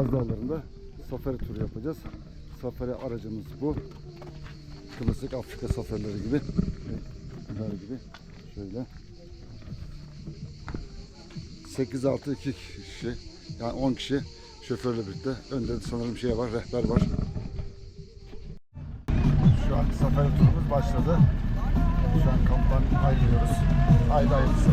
Kaz Dağları'nda safari turu yapacağız. Safari aracımız bu. Klasik Afrika safarları gibi. Bunlar gibi. Şöyle. 8-6 2 kişi. Yani 10 kişi şoförle birlikte. Önde de sanırım şey var, rehber var. Şu an safari turumuz başladı. Şu an kamptan ayrılıyoruz. Haydi hayırlısı.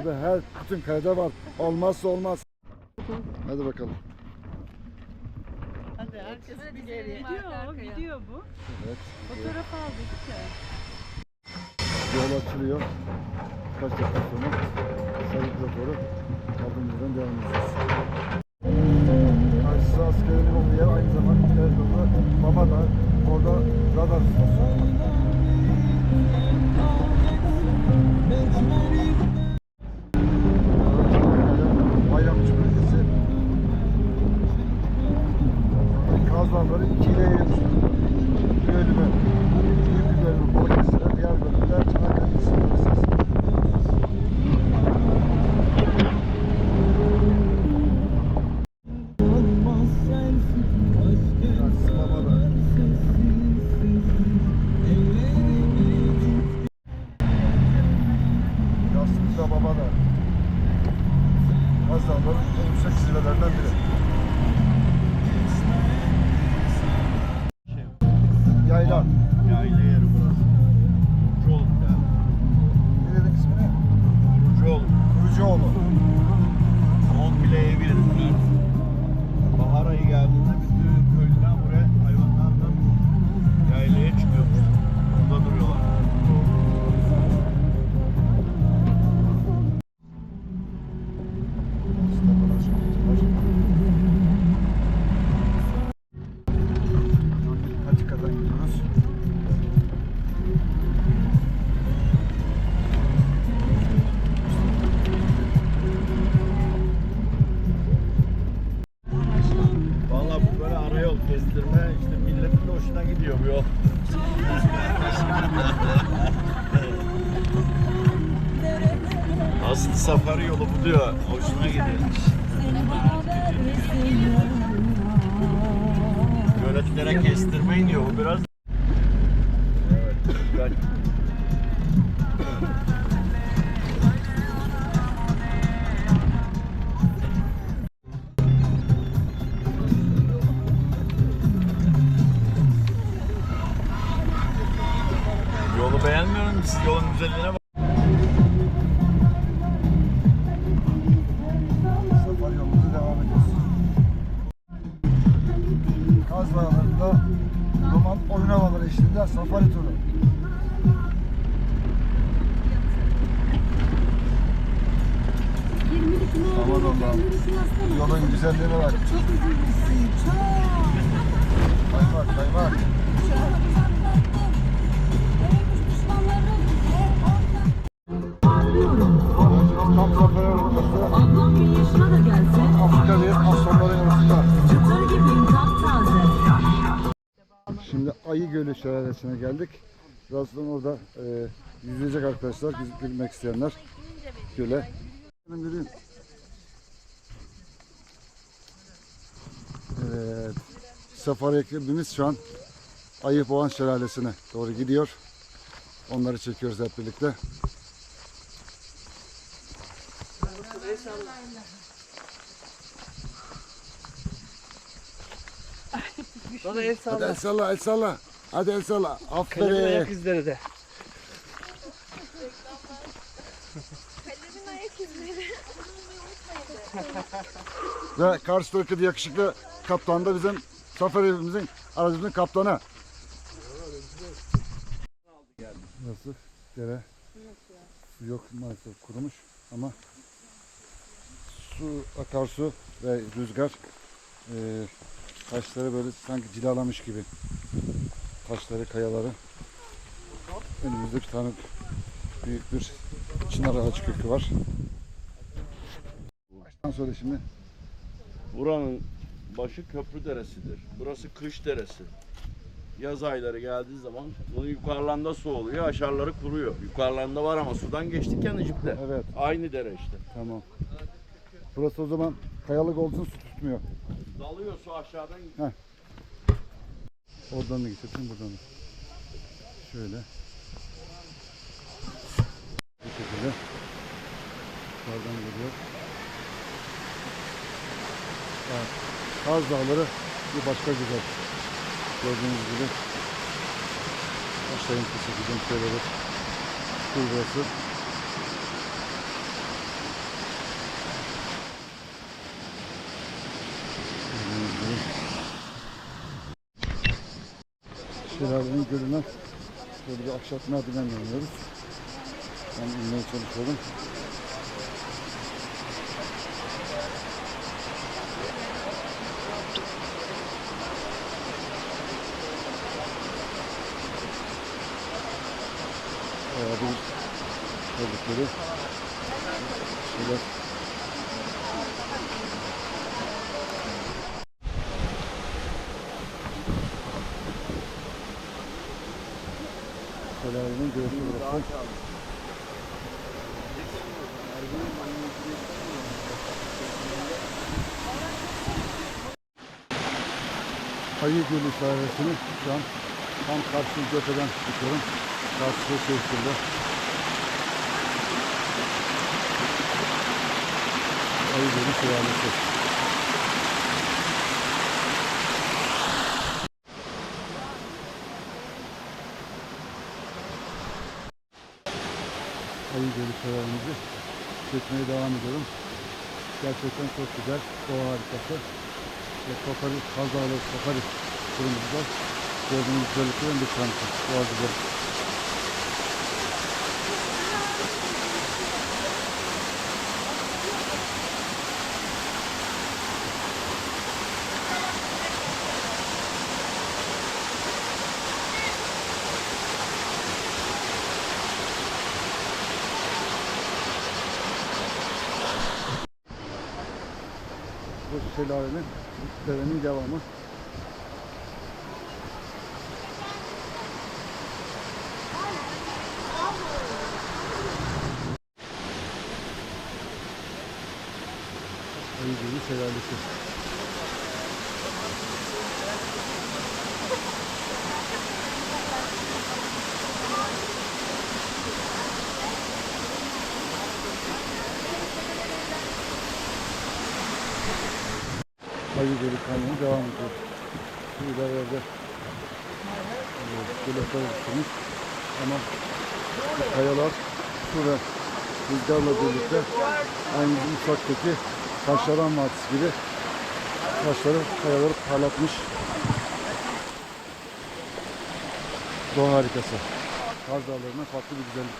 Bu kızlarda her bütün kayda var. Olmazsa olmaz. Hadi bakalım. Hadi herkes bir geriye. Gidiyor, gidiyor bu. Evet. Fotoğraf aldık ya. Yol açılıyor. Kaç dakika sonra Sayıkla doğru kaldığımız yerden devam edeceğiz. Karşısı kestirmeyin diyor bu biraz. Gölü Şelalesi'ne geldik. Birazdan orada e, yüzecek arkadaşlar, girmek isteyenler göle. Evet. Safari ekibimiz şu an Ayı Boğan Şelalesi'ne doğru gidiyor. Onları çekiyoruz hep birlikte. Bana el Hadi salla. el salla, el salla. Hadi el salla. Kalemi ayak Aferin. izleri de. Ve karşı taraftaki yakışıklı kaptan da bizim safarimizin aracımızın kaptanı. Nasıl? Dere. Su yok maalesef kurumuş ama su, akarsu ve rüzgar e, taşları böyle sanki cilalamış gibi. Taşları, kayaları. Önümüzde bir tane büyük bir çınar ağacı kökü var. Baştan söyle şimdi. Buranın başı köprü deresidir. Burası kış deresi. Yaz ayları geldiği zaman bunun yukarılarında su oluyor, aşağıları kuruyor. Yukarılarında var ama sudan geçtik ya Necip'te. Evet. Aynı dere işte. Tamam. Burası o zaman kayalık olduğu için su tutmuyor. Dalıyor su aşağıdan Oradan da geçirsin buradan da. Şöyle. Bu şekilde. Yukarıdan geliyor. Evet. Kaz Dağları bir başka güzel. Gördüğünüz gibi. Aşağı inti çekeceğim şöyle bir. Burası. Gördüğünüz gibi. Şelalenin gölüne böyle bir ahşap merdiven iniyoruz. Ben inmeye çalışıyorum. Bayağı bir gördükleri şeyler Gölü burası. Ayı Gölü şelalesini şu an tam karşı cepheden tutuyorum. Karşı şehirde. Ayı Gölü şelalesi. Şelalemizi çekmeye devam ediyorum. Gerçekten çok güzel, doğa harikası. Ve safari, kazalı safari turumuzda gördüğünüz güzelliklerin bir tanesi. Doğa güzel. Bu şelalenin derenin devamı. Ayı Gölü şelalesi. Ayı kanyonu devam ediyor. Şu ilerlerde göletler oluşturmuş. Ama kayalar ve rüzgarla birlikte aynı uzaktaki Taşlaran Vadisi gibi taşları, kayaları parlatmış. Doğa harikası. Kaz Dağları'na farklı bir güzellik.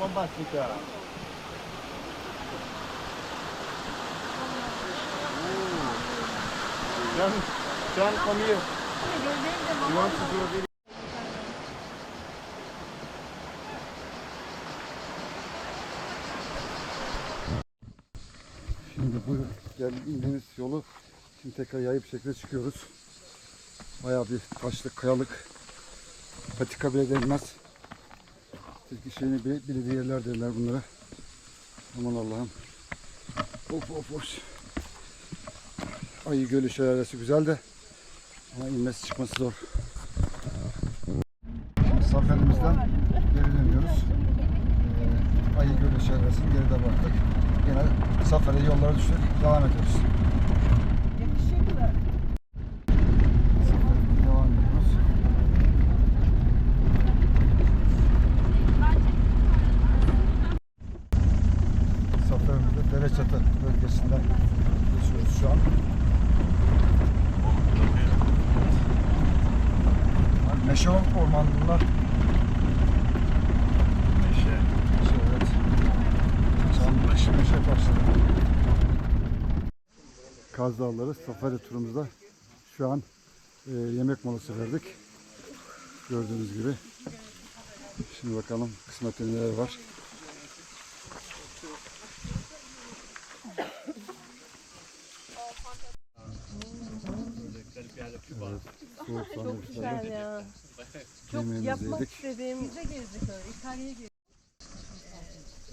Bombastica. Can, Can, come here. You want to do a video? Şimdi bu gel indiğimiz yolu şimdi tekrar yayıp şekilde çıkıyoruz. Bayağı bir taşlık, kayalık. Patika bile denmez. Tilki şeyini bile, bildiği yerler derler bunlara. Aman Allah'ım. Of of of. Ayı Gölü şelalesi güzel de ama inmesi çıkması zor. Şimdi safarimizden geri dönüyoruz. Ee, Ayı Gölü şelalesini geride bıraktık. Yine safari yollara düştük. Devam ediyoruz. Safarimize devam ediyoruz. Meşe orman bunlar. Meşe. Evet. Çambaşı meşe taşları. Kaz Dağları safari turumuzda şu an e, yemek molası verdik. Gördüğünüz gibi. Şimdi bakalım kısmette neler var. Evet, soğuk sandviçlerle ya. yemeğimizi Yapmak yedik. istediğim. Bize gezdik öyle. İtalya'ya gezdik.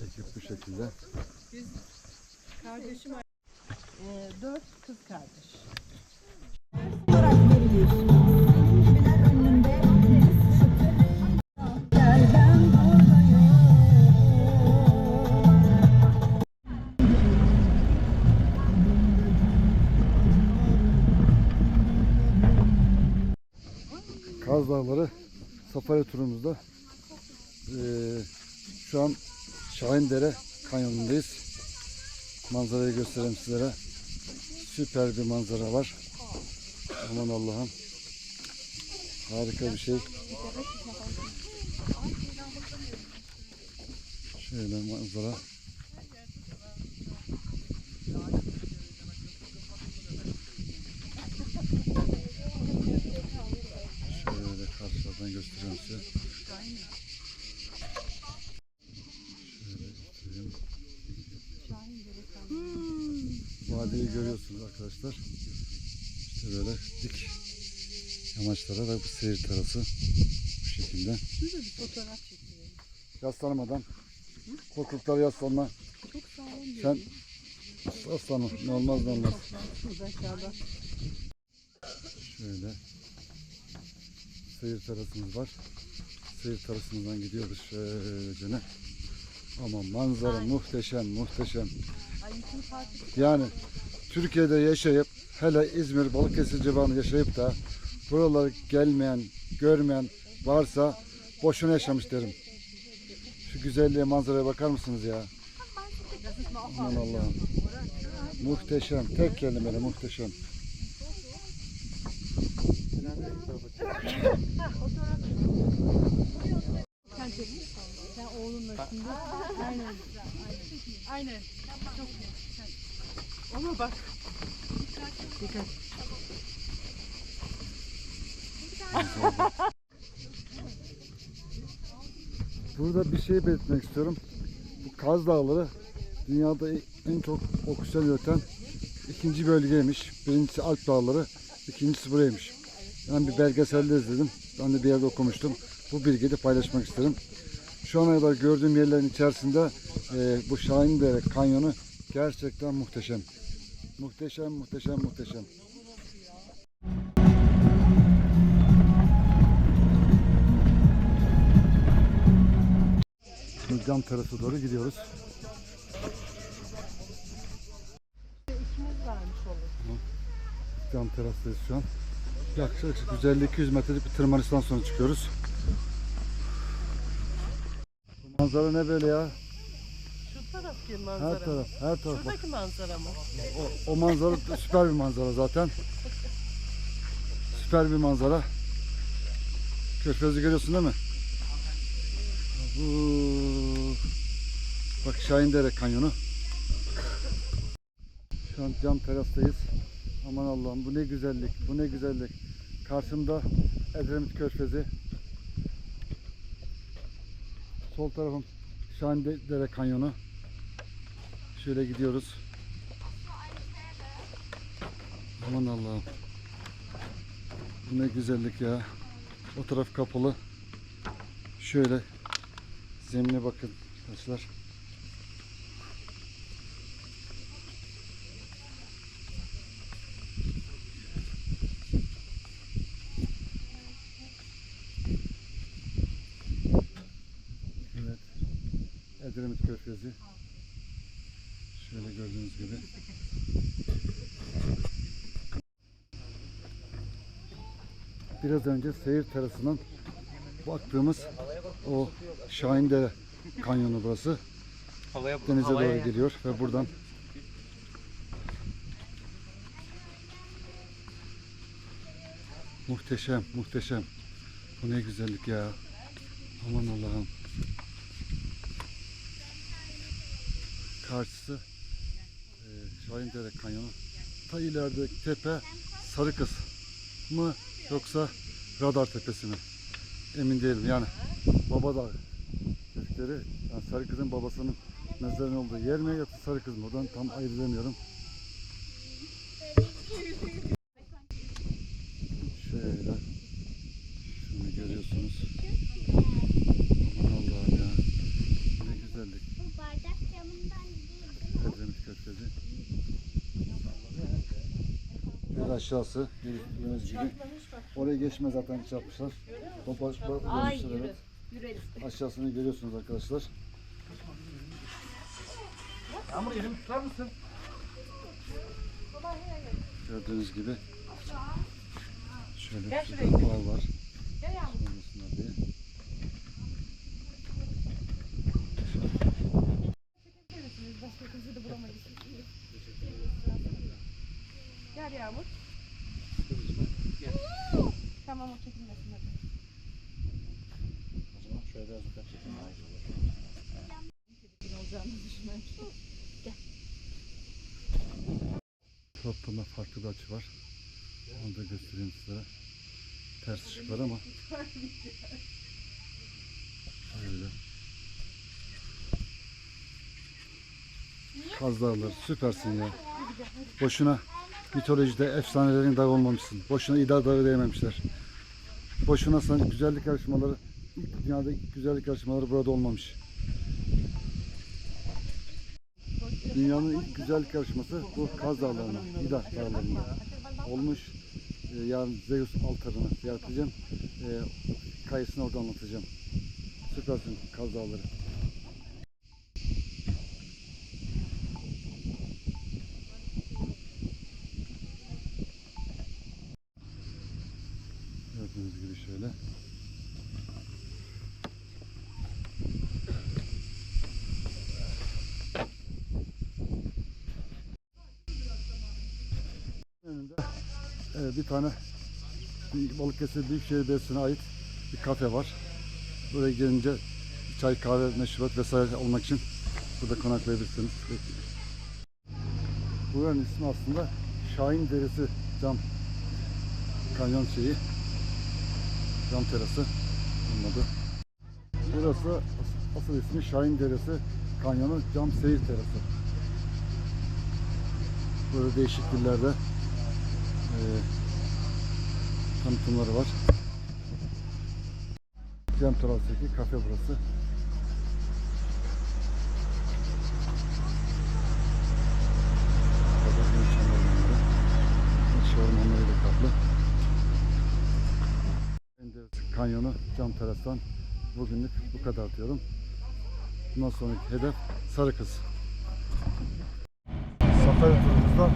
Ekip bu şekilde. Kardeşim ee, dört kız kardeş. olarak verilir. Kaz Dağları safari turumuzda eee, şu an Şahindere kanyonundayız. Manzarayı göstereyim sizlere. Süper bir manzara var. Aman Allah'ım. Harika bir şey. Şöyle manzara. Şöyle karşılardan göstereyim size. Şöyle göstereyim. Vadiyi görüyorsunuz arkadaşlar. İşte böyle dik yamaçlara ve bu seyir terası bu şekilde. Şurada bir fotoğraf çekiyorum. Yaslanmadan korkuluklara yaslanma. Çok sağlam bir Sen yaslanma. Ne olmaz ne olmaz. Şurada aşağıda. Şöyle seyir terasımız var. Seyir terasımızdan gidiyoruz şöylece. Ama manzara muhteşem muhteşem. Ay parti Yani Türkiye'de yaşayıp hele İzmir Balıkesir civarında yaşayıp da buralara gelmeyen, görmeyen varsa boşuna yaşamış derim. Şu güzelliğe manzaraya bakar mısınız ya? Aman Allah'ım. Muhteşem. Tek kelimeyle muhteşem. Sen oğlunla şimdi. Aynen. Aynen. Çok iyi. Ama bak. Dikkat. Burada bir şey belirtmek istiyorum. Bu Kaz Dağları dünyada en çok oksijen üreten ikinci bölgeymiş. Birincisi Alp Dağları, ikincisi buraymış. Ben bir belgeselde izledim. Ben de bir yerde okumuştum. Bu bilgiyi de paylaşmak isterim. Şu ana kadar gördüğüm yerlerin içerisinde e, bu Şahindere kanyonu gerçekten muhteşem. Muhteşem, muhteşem, muhteşem. Şimdi cam terasa doğru gidiyoruz. Cam terastayız şu an. Yaklaşık 150-200 metrelik bir tırmanıştan sonra çıkıyoruz. Manzara ne böyle ya? Şu tarafki manzara. Her taraf, her taraf. Şuradaki manzara mı? o, o manzara süper bir manzara zaten. Süper bir manzara. Körfezi görüyorsun değil mi? Bu, bak Şahindere kanyonu. Şu an cam terastayız. Aman Allah'ım bu ne güzellik, bu ne güzellik. Karşımda Edremit Körfezi. Sol tarafım Şahindere kanyonu. Şöyle gidiyoruz. Aman Allah'ım. Bu ne güzellik ya. O taraf kapalı. Şöyle zemine bakın arkadaşlar. Evet. Edremit Körfezi. Şöyle gördüğünüz gibi. Biraz önce seyir terasından baktığımız o Şahindere kanyonu burası. Denize doğru geliyor ve buradan muhteşem muhteşem. Bu ne güzellik ya. Aman Allah'ım. Karşısı e, Şahindere Kanyonu. Ta ileride tepe Sarı Kız mı yoksa Radar Tepesi mi? Emin değilim yani. Baba da dedikleri yani Sarı Kız'ın babasının mezarının olduğu yer mi yoksa Sarı Kız mı? Oradan tam ayıramıyorum. Şöyle. Şunu görüyorsunuz. Aman Allah'ım ya. Ne güzellik. Bu bardak camından değil. Edremit Körfezi. Bir aşağısı gördüğünüz gibi. Oraya geçme zaten hiç yapmışlar. Topa, Ay evet. Aşağısını görüyorsunuz arkadaşlar. Yağmur elimi tutar mısın? Gördüğünüz gibi. Şöyle kitaplar var. Sonrasında diye. Gel Yağmur. Tamam o çekilmesin hadi. Toplamda farklı bir açı var. Onu da göstereyim size. Ters ışık var ama. Öyle. Kaz Dağları süpersin ya. Boşuna mitolojide efsanelerin dağı olmamışsın. Boşuna İda Dağı diyememişler. Boşuna sana güzellik yarışmaları, dünyada güzellik yarışmaları burada olmamış. Dünyanın ilk güzellik yarışması bu Kaz Dağları'nda, İda Dağları'nda olmuş. Ee, yarın Zeus altarını ziyaret edeceğim. Ee, hikayesini orada anlatacağım. Süpersin Kaz Dağları. Gördüğünüz gibi şöyle. Önünde e, bir tane Balıkesir Büyükşehir Belediyesi'ne ait bir kafe var. Buraya gelince çay, kahve, meşrubat vesaire almak için burada konaklayabilirsiniz. Buranın ismi aslında Şahin Deresi cam kanyon şeyi. Cam terası. Bunun. Burası as- asıl ismi Şahin Deresi kanyonu cam seyir terası. Böyle değişik dillerde e, tanıtımları var. Cem terastaki kafe burası. Ormanlarıyla kaplı. Menderes Kanyonu cam terastan bugünlük bu kadar diyorum. Bundan sonraki hedef Sarı Kız. Safari turumuzda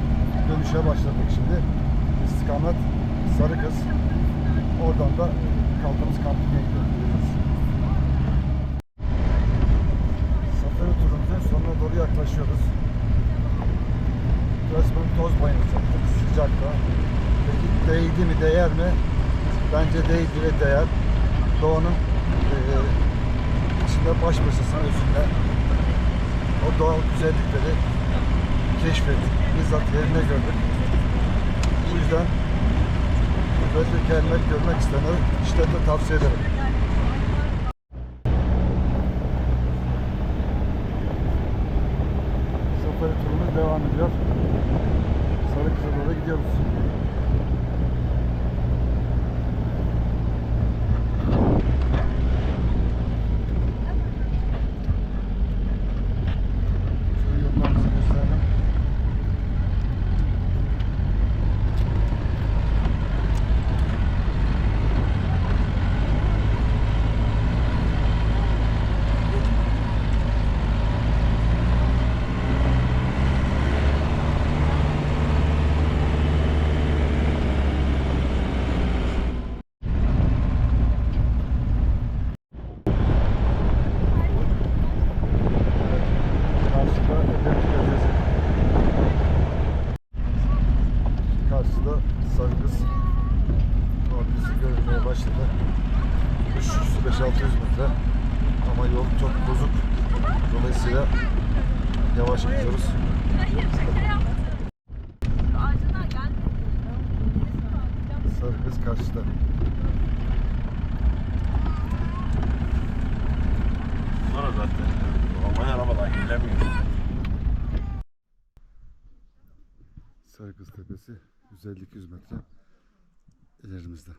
dönüşe başladık şimdi. İstikamet Sarı Kız. Oradan da kaldığımız kampine gidiyoruz. Safari turumuzun sonuna doğru yaklaşıyoruz. Resmen toz banyosu yaptık sıcakta. Peki değdi mi değer mi? Bence değdi ve değer. Doğanın eee içinde baş başasın özünde. O doğal güzellikleri keşfettik. Bizzat yerine gördük. Bu yüzden böyle gelmek, görmek isteyenlere şiddetle tavsiye ederim. Safari turumuz devam ediyor. Sarı Kız'a doğru gidiyoruz. Şöyle yollarımızı gösterelim. Karşıda Edremit Köprüsü. Karşıda Sarıkız Vadisi görünmeye başladı. çıkış 5-600 metre. Ama yol çok bozuk. Dolayısıyla yavaş gidiyoruz. Sarı kız karşıda. Sonra zaten normal gelemiyor. Sarıkız Tepesi 150-200 metre ilerimizde.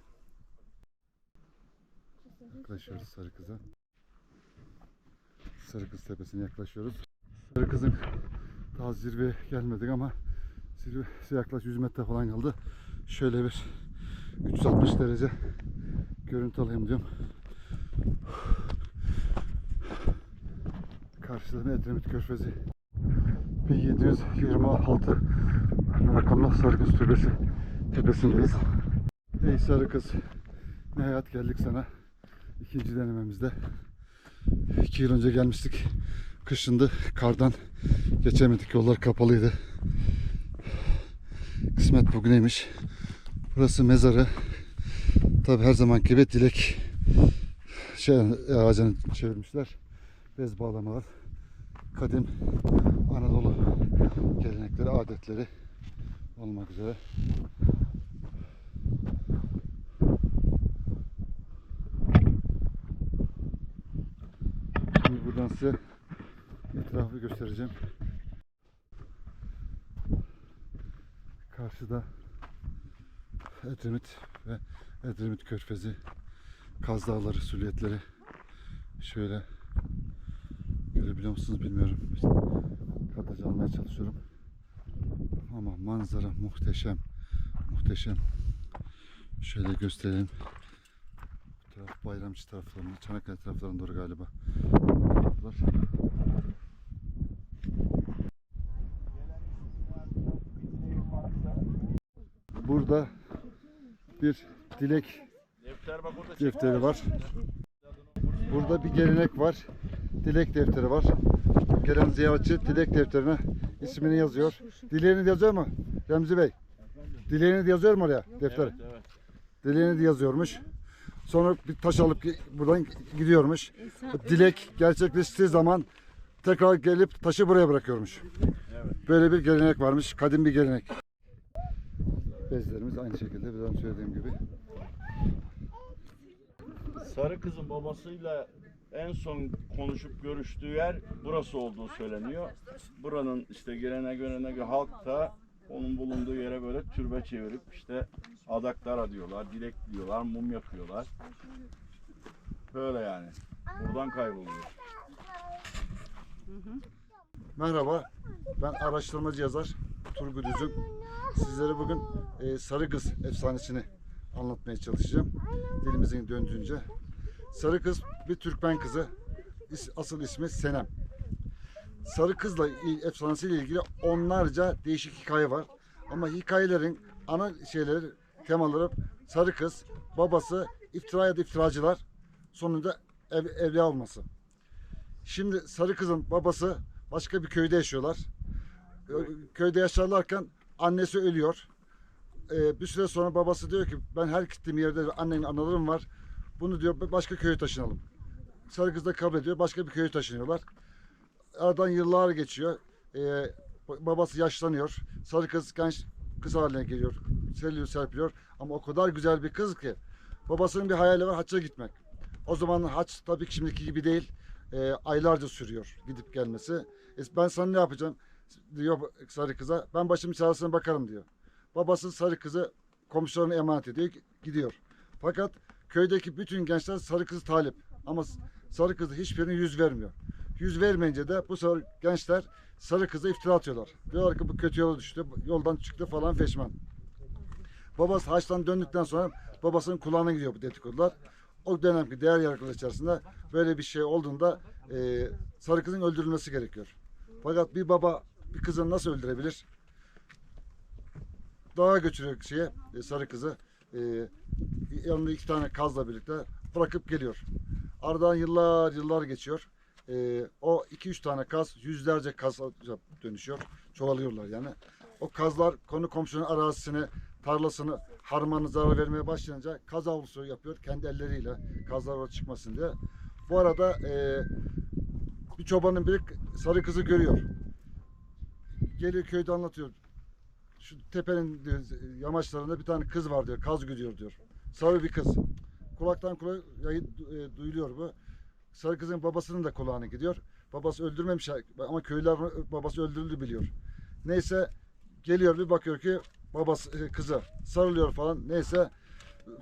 Yaklaşıyoruz Sarıkız'a. Sarıkız Tepesi'ne yaklaşıyoruz. Sarıkız'ın daha zirveye gelmedik ama zirvesi yaklaşık 100 metre falan kaldı. Şöyle bir 360 derece görüntü alayım diyorum. Karşıda da Edremit Körfezi 1726 rakamlı Sarıkız Tepesi tepesindeyiz. Ey Sarıkız ne hayat geldik sana ikinci denememizde. İki yıl önce gelmiştik. Kışındı. Kardan geçemedik. Yollar kapalıydı. Kısmet bugüneymiş. Burası mezarı. Tabi her zaman gibi dilek şey, ağacını çevirmişler. Bez bağlamalar. Kadim Anadolu gelenekleri, adetleri olmak üzere. Şimdi buradan size etrafı göstereceğim. Karşıda Edremit ve Edremit Körfezi, Kaz Dağları, süliyetleri şöyle görebiliyor musunuz bilmiyorum. Kadraj almaya çalışıyorum. Ama manzara muhteşem. Muhteşem. Şöyle göstereyim. Bu taraf Bayramçı taraflarında, Çanakkale taraflarında doğru galiba. Taraflar. Burada bir dilek defteri var. Burada bir gelenek var. Dilek defteri var. Gelen ziyaretçi dilek defterine ismini yazıyor. Dileğini de yazıyor mu Remzi Bey? Dileğini de yazıyor mu oraya defter? Evet, evet. Dileğini de yazıyormuş. Sonra bir taş alıp gi- buradan gidiyormuş. Dilek gerçekleştiği zaman tekrar gelip taşı buraya bırakıyormuş. Böyle bir gelenek varmış. Kadim bir gelenek. Bezlerimiz aynı şekilde biraz söylediğim gibi. Sarı kızın babasıyla en son konuşup görüştüğü yer burası olduğu söyleniyor. Buranın işte gelene görene göre halk da onun bulunduğu yere böyle türbe çevirip işte adaklar adıyorlar, dilek diyorlar, mum yakıyorlar. Böyle yani. Buradan kayboluyor. Merhaba, ben araştırmacı yazar Turgut Üzüm. Sizlere bugün e, Sarı Kız efsanesini anlatmaya çalışacağım. Dilimizin döndüğünce. Sarı Kız bir Türkmen kızı. Asıl ismi Senem. Sarı Kız'la efsanesiyle ilgili onlarca değişik hikaye var. Ama hikayelerin ana şeyleri, temaları Sarı Kız, babası iftira ya da iftiracılar, sonunda ev, evliya olması. Şimdi Sarı Kız'ın babası başka bir köyde yaşıyorlar. Köyde yaşarlarken annesi ölüyor. Ee, bir süre sonra babası diyor ki ben her gittiğim yerde annenin anılarım var. Bunu diyor başka köye taşınalım. Sarı Kız da kabul ediyor. Başka bir köye taşınıyorlar. Aradan yıllar geçiyor. Ee, ba- babası yaşlanıyor. Sarı Kız genç kız haline geliyor. Seriliyor, serpiliyor. Ama o kadar güzel bir kız ki. Babasının bir hayali var hacca gitmek. O zaman haç tabii ki şimdiki gibi değil. Ee, aylarca sürüyor gidip gelmesi. E, ben sana ne yapacağım diyor sarı kıza. Ben başımın çaresine bakarım diyor. Babası sarı kızı komşularına emanet ediyor. Gidiyor. Fakat köydeki bütün gençler sarı kızı talip. Ama sarı kızı hiçbirine yüz vermiyor. Yüz vermeyince de bu sarı gençler sarı kıza iftira atıyorlar. Diyorlar ki bu kötü yola düştü, yoldan çıktı falan feşman. Babası haçtan döndükten sonra babasının kulağına gidiyor bu dedikodular. O dönemki değer yargıları içerisinde böyle bir şey olduğunda e, sarı kızın öldürülmesi gerekiyor. Fakat bir baba bir kızını nasıl öldürebilir? Dağa götürüyor şeye, e, sarı kızı. E, yanında iki tane kazla birlikte bırakıp geliyor. Aradan yıllar yıllar geçiyor. E, o iki üç tane kaz yüzlerce kaz dönüşüyor. Çoğalıyorlar yani. O kazlar konu komşunun arazisine tarlasını harmanı zarar vermeye başlayınca kaz avlusu yapıyor kendi elleriyle kazlar çıkmasın diye. Bu arada e, bir çobanın biri sarı kızı görüyor. Geliyor köyde anlatıyor. Şu tepenin diyor, yamaçlarında bir tane kız var diyor. Kaz gidiyor diyor. Sarı bir kız. Kulaktan kulağa yayı- e, duyuluyor bu. Sarı kızın babasının da kulağına gidiyor. Babası öldürmemiş ama köylüler babası öldürüldü biliyor. Neyse geliyor bir bakıyor ki babası e, kızı sarılıyor falan. Neyse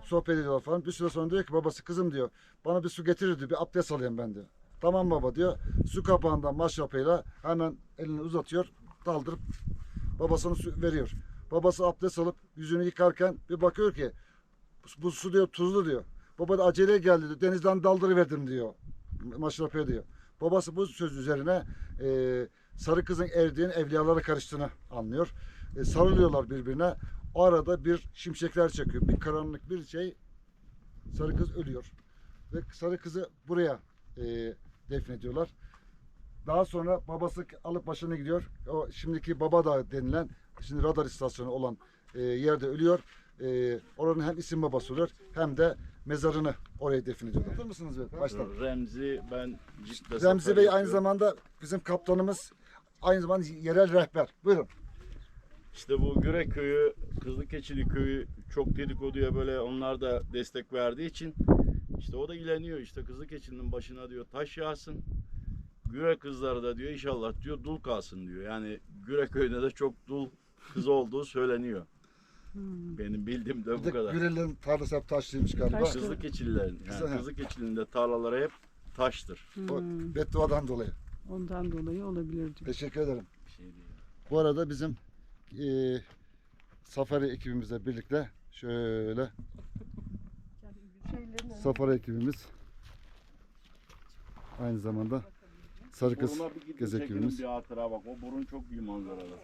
sohbet ediyorlar falan. Bir süre sonra diyor ki babası kızım diyor. Bana bir su getirir diyor. Bir abdest alayım ben diyor. Tamam baba diyor. Su kapağından maşrapayla hemen elini uzatıyor. Daldırıp babasına su veriyor. Babası abdest alıp yüzünü yıkarken bir bakıyor ki bu su diyor tuzlu diyor. Baba da aceleye geldi diyor. Denizden daldırıverdim diyor. Maşrapaya diyor. Babası bu söz üzerine e, sarı kızın erdiğini evliyalara karıştığını anlıyor. E, sarılıyorlar birbirine. O arada bir şimşekler çakıyor. Bir karanlık bir şey. Sarı kız ölüyor. Ve sarı kızı buraya e, defnediyorlar. Daha sonra babası alıp başına gidiyor. O şimdiki Baba Dağı denilen şimdi radar istasyonu olan e, yerde ölüyor. E, oranın hem isim babası oluyor hem de mezarını oraya defnediyorlar. Anlatır mısınız be? Baştan. Remzi ben cidden Remzi Bey aynı zamanda bizim kaptanımız. Aynı zamanda yerel rehber. Buyurun. İşte bu Gürek köyü, Kızılkeçili köyü çok dedikoduya böyle onlar da destek verdiği için işte o da ileniyor işte Kızılkeçili'nin başına diyor taş yağsın. Gürek kızları da diyor inşallah diyor dul kalsın diyor. Yani Gürek köyünde de çok dul kız olduğu söyleniyor. Benim bildiğim de Bir bu de kadar. Gürel'in tarlası hep taşlıymış galiba. Taşlı. Kızılkeçililerin Güzel. yani Kızılkeçili'nin de tarlaları hep taştır. O bedduadan dolayı. Ondan dolayı olabilir diyor. Teşekkür ederim. Bir şey değil. Bu arada bizim e, safari ekibimizle birlikte şöyle Şeylerin safari ekibimiz aynı zamanda sarı kız Buruna bir çekelim hatıra bak. O burun çok iyi manzarada.